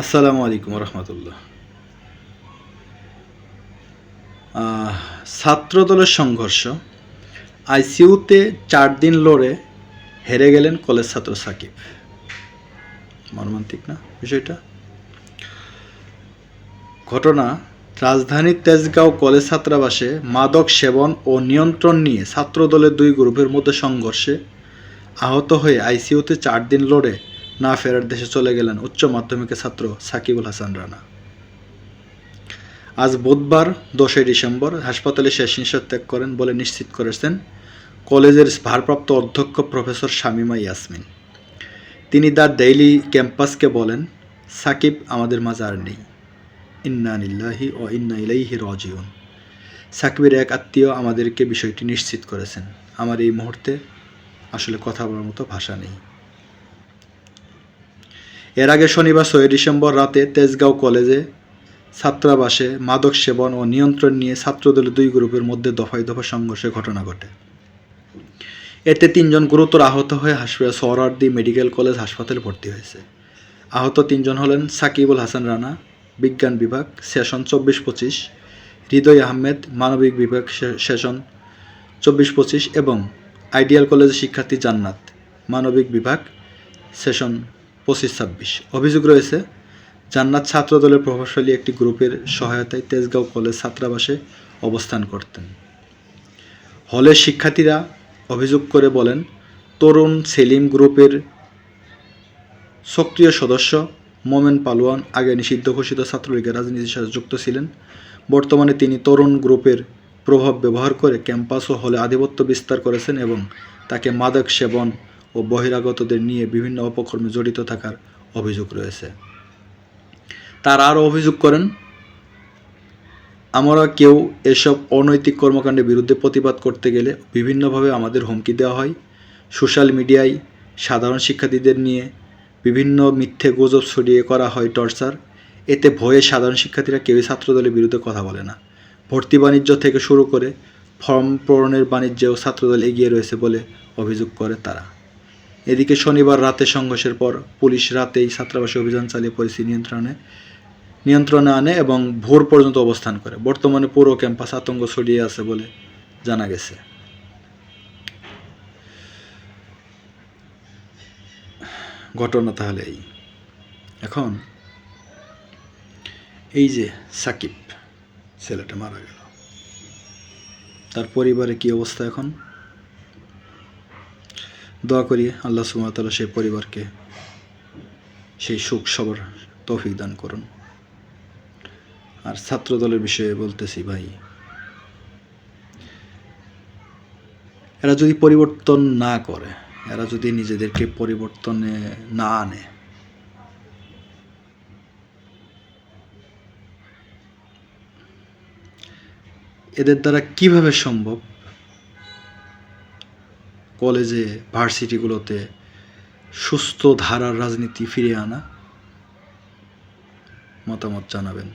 আসসালামু আলাইকুম রহমতুল্লাহ। ছাত্রদলের সংঘর্ষ। আইসিইউতে চার দিন লড়ে হেরে গেলেন কলেজ ছাত্র সাকিব। মর্মান্তিক না বিষয়টা? ঘটনা, রাজধানীর তেজগাঁও কলেজ ছাত্রাবাসে মাদক সেবন ও নিয়ন্ত্রণ নিয়ে ছাত্রদলের দুই গ্রুপের মধ্যে সংঘর্ষে আহত হয়ে আইসিইউতে চার দিন লড়ে না ফেরার দেশে চলে গেলেন উচ্চ মাধ্যমিকের ছাত্র সাকিবুল হাসান রানা। আজ বুধবার দশই ডিসেম্বর হাসপাতালে শেষ নিঃশ্বাস ত্যাগ করেন বলে নিশ্চিত করেছেন কলেজের ভারপ্রাপ্ত অধ্যক্ষ প্রফেসর শামিমা ইয়াসমিন। তিনি দ্য ডেইলি ক্যাম্পাসকে বলেন, সাকিব আমাদের মাঝে আর নেই। ইন্না নিল্লাহি ও ইন্না ইলাইহি রাজিউন। সাকিবের এক আত্মীয় আমাদেরকে বিষয়টি নিশ্চিত করেছেন। আমার এই মুহূর্তে আসলে কথা বলার মতো ভাষা নেই। এর আগে শনিবার ছয় ডিসেম্বর রাতে তেজগাঁও কলেজে ছাত্রাবাসে মাদক সেবন ও নিয়ন্ত্রণ নিয়ে ছাত্রদলের দুই গ্রুপের মধ্যে দফায় দফা সংঘর্ষের ঘটনা ঘটে। এতে তিনজন গুরুতর আহত হয়ে হাসপাতাল সোহরার্দি মেডিকেল কলেজ হাসপাতালে ভর্তি হয়েছে। আহত তিনজন হলেন সাকিবুল হাসান রানা, বিজ্ঞান বিভাগ, সেশন চব্বিশ পঁচিশ, হৃদয় আহমেদ, মানবিক বিভাগ সেশন চব্বিশ পঁচিশ এবং আইডিয়াল কলেজের শিক্ষার্থী জান্নাত, মানবিক বিভাগ, সেশন পঁচিশ, ছাব্বিশ। অভিযোগ রয়েছে, জান্নাত ছাত্রদলের প্রভাবশালী একটি গ্রুপের সহায়তায় তেজগাঁও কলেজ ছাত্রাবাসে অবস্থান করতেন। হলের শিক্ষার্থীরা অভিযোগ করে বলেন, তরুণ সেলিম গ্রুপের সক্রিয় সদস্য মোমেন পালোয়ান আগে নিষিদ্ধ ঘোষিত ছাত্রলীগের রাজনীতির সাথে যুক্ত ছিলেন। বর্তমানে তিনি তরুণ গ্রুপের প্রভাব ব্যবহার করে ক্যাম্পাস ও হলে আধিপত্য বিস্তার করেছেন এবং তাকে মাদক সেবন ও বহিরাগতদের নিয়ে বিভিন্ন অপকর্মে জড়িত থাকার অভিযোগ রয়েছে। তার আরও অভিযোগ করেন, আমরা কেউ এসব অনৈতিক কর্মকাণ্ডের বিরুদ্ধে প্রতিবাদ করতে গেলে বিভিন্নভাবে আমাদের হুমকি দেওয়া হয়। সোশ্যাল মিডিয়ায় সাধারণ শিক্ষার্থীদের নিয়ে বিভিন্ন মিথ্যে গুজব ছড়িয়ে করা হয় টর্চার। এতে ভয়ে সাধারণ শিক্ষার্থীরা কেউই ছাত্রদলের বিরুদ্ধে কথা বলে না। ভর্তি বাণিজ্য থেকে শুরু করে ফর্ম পূরণের বাণিজ্যেও ছাত্রদল এগিয়ে রয়েছে বলে অভিযোগ করে তারা। এদিকে শনিবার রাতে সংঘর্ষের পর পুলিশ রাতেই ছাত্রাবাসে অভিযান চালিয়ে পরিস্থিতি নিয়ন্ত্রণে নিয়ন্ত্রণে আনে এবং ভোর পর্যন্ত অবস্থান করে। বর্তমানে পুরো ক্যাম্পাস আতঙ্ক ছড়িয়ে আছে বলে জানা গেছে। ঘটনা তাহলে এই। এখন এই যে সাকিব, ছেলেটা মারা গেল। তার পরিবারে কি অবস্থা এখন? দোয়া করি আল্লাহ সুমতাল্লাহ সেই পরিবারকে সেই সুখ সবর তৌফিক দান করুন। আর ছাত্র দলের বিষয়ে বলতেছি ভাই, এরা যদি পরিবর্তন না করে, এরা যদি নিজেদেরকে পরিবর্তনে না আনে, এদের দ্বারা কীভাবে সম্ভব? কলেজে ভার্সিটিগুলোতে সুস্থ ধারার রাজনীতি ফিরিয়ে আনা মতামত জানাবেন।